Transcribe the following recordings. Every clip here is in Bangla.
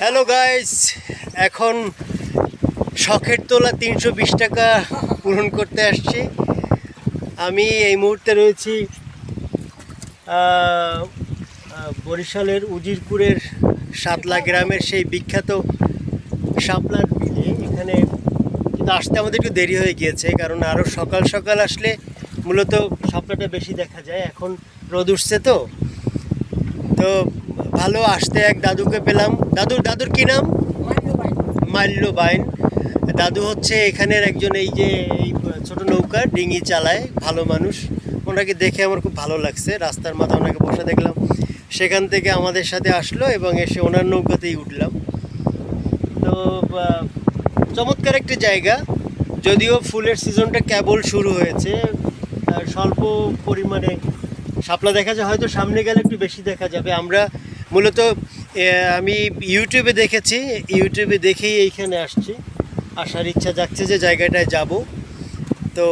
হ্যালো গাইস এখন শখের তোলা তিনশো বিশ টাকা পূরণ করতে আসছি। আমি এই মুহূর্তে রয়েছি বরিশালের উজিরপুরের সাতলা গ্রামের সেই বিখ্যাত শাপলার বিলে। এখানে কিন্তু আসতে আমাদের একটু দেরি হয়ে গিয়েছে, কারণ আরও সকাল সকাল আসলে মূলত শাপলাটা বেশি দেখা যায়। এখন রোদ উঠছে তো। তো ভালো আসতে এক দাদুকে পেলাম। দাদুর দাদুর কি নাম? মাল্য বাইন দাদু হচ্ছে এখানের একজন এই যে, এই ছোট নৌকা ডিঙি চালায়, ভালো মানুষ। ওনাকে দেখে আমার খুব ভালো লাগছে। রাস্তার মাথা ওনাকে বসে দেখলাম। সেখান থেকে আমাদের সাথে আসলো এবং এসে ওনার নৌকাতেই উঠলাম। তো চমৎকার একটি জায়গা। যদিও ফুলের সিজনটা কেবল শুরু হয়েছে স্বল্প পরিমাণে শাপলা দেখা যায়, হয়তো সামনে গেলে একটু বেশি দেখা যাবে। আমরা মূলত আমি ইউটিউবে দেখেছি ইউটিউবে দেখেই এইখানে আসছি। আসার ইচ্ছা যাচ্ছে যে জায়গাটায় যাব। তো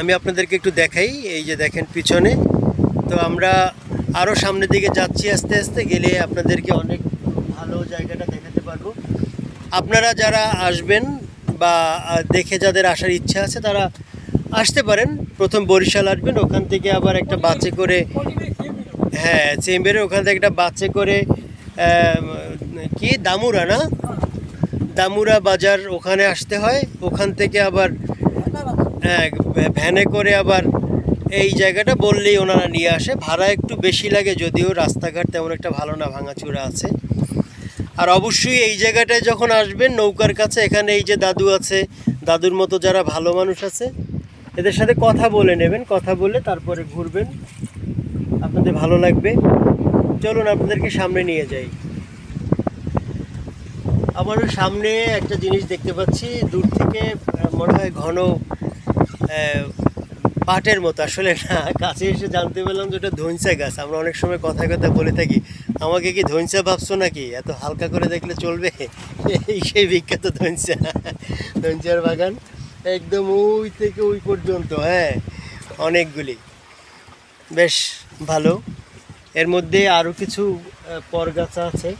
আমি আপনাদেরকে একটু দেখাই, এই যে দেখেন পিছনে। তো আমরা আরও সামনের দিকে যাচ্ছি আস্তে আস্তে, গেলে আপনাদেরকে অনেক ভালো জায়গাটা দেখাতে পারব। আপনারা যারা আসবেন বা দেখে যাদের আসার ইচ্ছা আছে, তারা আসতে পারেন। প্রথম বরিশাল আসবেন, ওখান থেকে আবার একটা বাসে করে হ্যাঁ চেম্বারে ওখান থেকে একটা বাসে করে কি দামুরা না? দামুরা বাজার ওখানে আসতে হয়, ওখান থেকে আবার হ্যাঁ ভ্যানে করে আবার এই জায়গাটা বললেই ওনারা নিয়ে আসে। ভাড়া একটু বেশি লাগে যদিও রাস্তাঘাট তেমন একটা ভালো না, ভাঙাচুরা আছে। আর অবশ্যই এই জায়গাটায় যখন আসবেন, নৌকার কাছে, এখানে এই যে দাদু আছে, দাদুর মতো যারা ভালো মানুষ আছে, এদের সাথে কথা বলে নেবেন, কথা বলে তারপরে ঘুরবেন। আপনাদের ভালো লাগবে। চলুন আপনাদেরকে সামনে নিয়ে যাই। আমার সামনে একটা জিনিস দেখতে পাচ্ছি। দূর থেকে মনে হয় ঘন পাটের মতো। আসলে না, কাছে এসে জানতে পারলাম যে ওটা ধৈঞ্চা গাছ। আমরা অনেক সময় কথায় কথা বলে থাকি, আমাকে কি ধৈঞ্চা ভাবছ নাকি? এত হালকা করে দেখলে চলবে? এই সেই বিখ্যাত ধৈঞ্চা ধৈঞ্চার বাগান। একদম ওই থেকে ওই পর্যন্ত হ্যাঁ অনেকগুলি। বেশ ভালো। এর মধ্যে আরও কিছু পরগাছা আছে।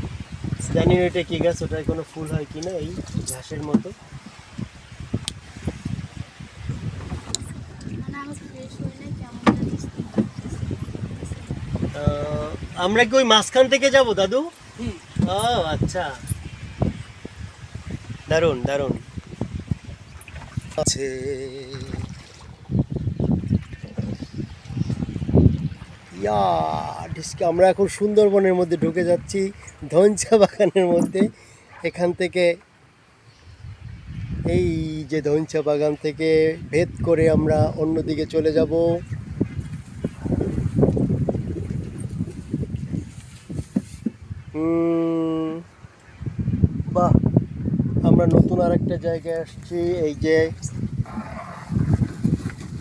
জানি না এটা কি গাছ ওটায় কোনো ফুল হয় কি না এই ঘাসের মতো। আমরা কি ওই মাঝখান থেকে যাব দাদু? ও আচ্ছা। দারুণ দারুণ। আছে। ইয়া, ডিসকে আমরা এখন সুন্দরবনের মধ্যে ঢুকে যাচ্ছি, ধনচা বাগানের মধ্যে। এখান থেকে এই যে ধনচা বাগান থেকে ভেদ করে আমরা অন্যদিকে চলে যাব। বাহ, আমরা নতুন আর একটা জায়গায় আসছি, এই যে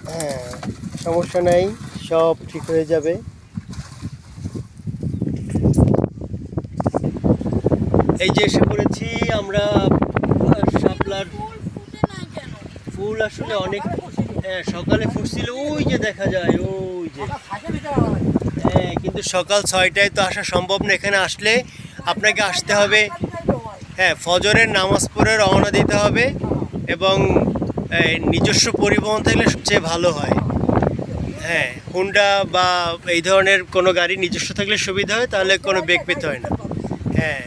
হ্যাঁ সমস্যা নাই, সব ঠিক হয়ে যাবে। এই যে এসে পড়েছি আমরা শাপলার ফুল আসলে অনেক হ্যাঁ সকালে ফুটছিল, ওই যে দেখা যায়, ওই যে। হ্যাঁ কিন্তু সকাল ছয়টায় তো আসা সম্ভব না, এখানে আসলে আপনাকে আসতে হবে। হ্যাঁ ফজরের নামাজ পড়ে রওনা দিতে হবে এবং নিজস্ব পরিবহন থাকলে সবচেয়ে ভালো হয়। হ্যাঁ হুন্ডা বা এই ধরনের কোনো গাড়ি নিজস্ব থাকলে সুবিধা হয়, তাহলে কোনো বেগ পেতে হয় না। হ্যাঁ।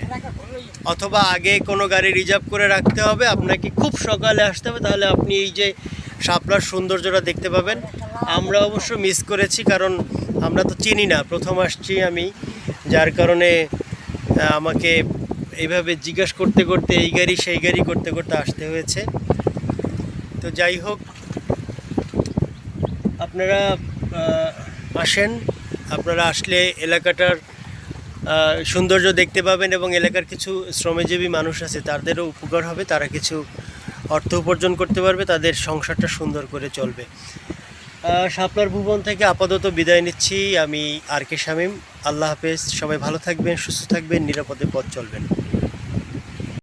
অথবা আগে কোনো গাড়ি রিজার্ভ করে রাখতে হবে, আপনাকে খুব সকালে আসতে হবে, তাহলে আপনি এই যে শাপলার সৌন্দর্যটা দেখতে পাবেন। আমরা অবশ্য মিস করেছি, কারণ আমরা তো চিনি না। প্রথম আসছি আমি, যার কারণে আমাকে এইভাবে জিজ্ঞাসা করতে করতে, এই গাড়ি, সেই গাড়ি করতে করতে আসতে হয়েছে। তো যাই হোক, আপনারা আসেন। আপনারা আসলে এলাকাটার সৌন্দর্য দেখতে পাবেন এবং এলাকার কিছু শ্রমজীবী মানুষ আছে, তাদেরও উপকার হবে, তারা কিছু অর্থ উপার্জন করতে পারবে, তাদের সংসারটা সুন্দর করে চলবে। শাপলার ভুবন থেকে আপাতত বিদায় নিচ্ছি, আমি আর কে শামীম। আল্লাহ হাফেজ, সবাই ভালো থাকবেন, সুস্থ থাকবেন, নিরাপদে পথ চলবেন।